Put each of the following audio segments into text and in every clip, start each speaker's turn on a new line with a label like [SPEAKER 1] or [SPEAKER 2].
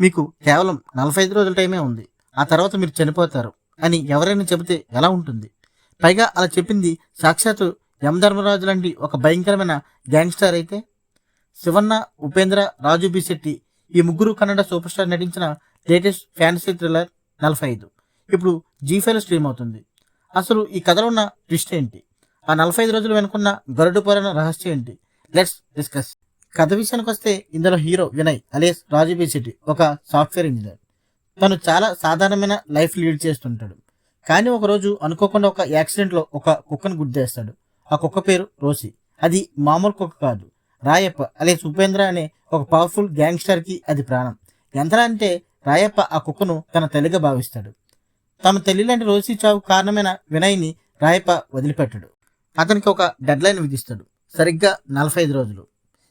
[SPEAKER 1] మీకు కేవలం నలభై ఐదు రోజుల టైమే ఉంది. ఆ తర్వాత మీరు చనిపోతారు. అని ఎవరైనా చెబితే ఎలా ఉంటుంది? పైగా అలా చెప్పింది సాక్షాత్తు యమధర్మరాజు లాంటి ఒక భయంకరమైన గ్యాంగ్స్టర్ అయితే? శివన్న ఉపేంద్ర రాజు బి శెట్టి ఈ ముగ్గురు కన్నడ సూపర్ స్టార్ నటించిన లేటెస్ట్ ఫ్యాన్సీ థ్రిల్లర్ నలభై ఐదు. ఇప్పుడు జీ ఫైవ్లో స్ట్రీమ్ అవుతుంది. అసలు ఈ కథలో ఉన్న ట్విస్ట్ ఏంటి? ఆ నలభై ఐదు రోజులు వెనుకున్న గరుడు పురాణ రహస్యం ఏంటి? Let's discuss. కథ విషయానికి వస్తే ఇందులో హీరో వినయ్ అలియస్ రాజు సిటీ శెట్టి ఒక సాఫ్ట్వేర్ ఇంజనీర్. తను చాలా సాధారణమైన లైఫ్ లీడ్ చేస్తుంటాడు. కానీ ఒకరోజు అనుకోకుండా ఒక యాక్సిడెంట్లో ఒక కుక్కను గుద్దేస్తాడు. ఆ కుక్క పేరు రోసి. అది మామూలు కుక్క కాదు. రాయప్ప అలియస్ ఉపేంద్ర అనే ఒక పవర్ఫుల్ గ్యాంగ్స్టర్కి అది ప్రాణం. ఎంత అంటే రాయప్ప ఆ కుక్కను తన తల్లిగా భావిస్తాడు. తన తల్లి లాంటి రోసి చావు కారణమైన వినయ్ని రాయప్ప వదిలిపెట్టడు. అతనికి ఒక డెడ్లైన్ విధిస్తాడు. సరిగ్గా నలభై ఐదు రోజులు.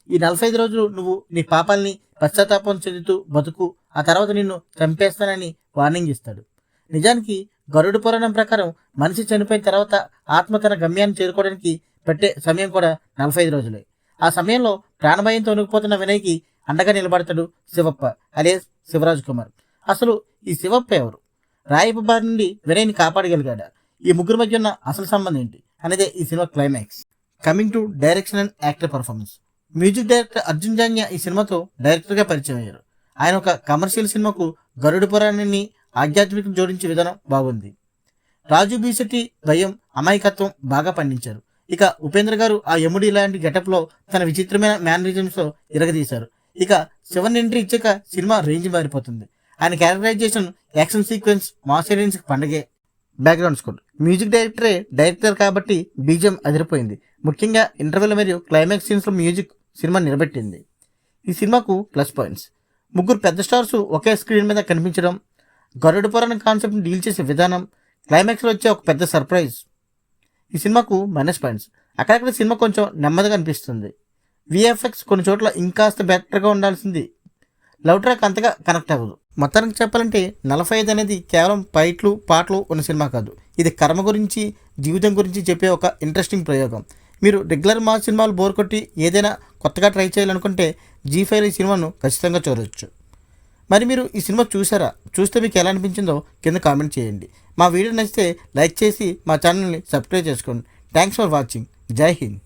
[SPEAKER 1] ఈ నలభై ఐదు రోజులు నువ్వు నీ పాపాల్ని పశ్చాత్తాపం చెందుతూ బతుకు ఆ తర్వాత నిన్ను చంపేస్తానని వార్నింగ్ ఇస్తాడు. నిజానికి గరుడు పురాణం ప్రకారం మనిషి చనిపోయిన తర్వాత ఆత్మ తన గమ్యాన్ని చేరుకోవడానికి పెట్టే సమయం కూడా నలభై ఐదు రోజులే. ఆ సమయంలో ప్రాణభయంతో వణికిపోతున్న వినయ్కి అండగా నిలబడతాడు శివప్ప అలియస్ శివరాజ్ కుమార్. అసలు ఈ శివప్ప ఎవరు? రాయప్ప నుండి వినయ్ని కాపాడగలిగాడా? ఈ ముగ్గురు మధ్య ఉన్న అసలు సంబంధం ఏంటి? అనేదే ఈ cinema climax. Coming to direction and actor performance. Music director Arjun Janya ఈ సినిమాతో డైరెక్టర్గా పరిచయం అయ్యారు ఆయన ఒక కమర్షియల్ సినిమాకు గరుడు పురాణాన్ని ఆధ్యాత్మికం జోడించే విధానం బాగుంది. రాజు బీసెట్టి భయం అమాయకత్వం బాగా పండించారు. ఇక ఉపేంద్ర గారు ఆ యముడి లాంటి గెటప్లో తన విచిత్రమైన మేనరిజమ్స్తో ఇరగదీశారు. ఇక శివన్ ఎంట్రీ ఇచ్చాక సినిమా రేంజ్ మారిపోతుంది. ఆయన క్యారెక్టరైజేషన్ యాక్షన్ సీక్వెన్స్ మాస్టరియన్స్ పండగే బ్యాక్గ్రౌండ్ స్కోర్. మ్యూజిక్ డైరెక్టరే డైరెక్టర్ కాబట్టి బీజం అదిరిపోయింది. ముఖ్యంగా ఇంటర్వెల్ మరియు క్లైమాక్స్ సీన్స్లో మ్యూజిక్ సినిమా నిలబెట్టింది. ఈ సినిమాకు ప్లస్ పాయింట్స్. ముగ్గురు పెద్ద స్టార్స్ ఒకే స్క్రీన్ మీద కనిపించడం గరుడు పురాణ కాన్సెప్ట్ని డీల్ చేసే విధానం క్లైమాక్స్లో వచ్చే ఒక పెద్ద సర్ప్రైజ్. ఈ సినిమాకు మైనస్ పాయింట్స్. అక్కడక్కడ సినిమా కొంచెం నెమ్మదిగా అనిపిస్తుంది. విఎఫ్ఎక్స్ కొన్ని చోట్ల ఇంకాస్త బెటర్గా ఉండాల్సింది. లవ్ ట్రాక్ అంతగా కనెక్ట్ అవ్వదు. మొత్తానికి చెప్పాలంటే నలభై ఐదు అనేది కేవలం పైట్లు పాటలు ఉన్న సినిమా కాదు. ఇది కర్మ గురించి జీవితం గురించి చెప్పే ఒక ఇంట్రెస్టింగ్ ప్రయోగం. మీరు రెగ్యులర్ మా సినిమాలు బోర్ కొట్టి ఏదైనా కొత్తగా ట్రై చేయాలనుకుంటే జీ ఫైవ్ ఈ సినిమాను ఖచ్చితంగా చూడవచ్చు మరి మీరు ఈ సినిమా చూసారా? చూస్తే మీకు ఎలా అనిపించిందో కింద కామెంట్ చేయండి. మా వీడియో నచ్చితే లైక్ చేసి మా ఛానల్ని సబ్స్క్రైబ్ చేసుకోండి. థ్యాంక్స్ ఫర్ వాచింగ్ జై హింద్.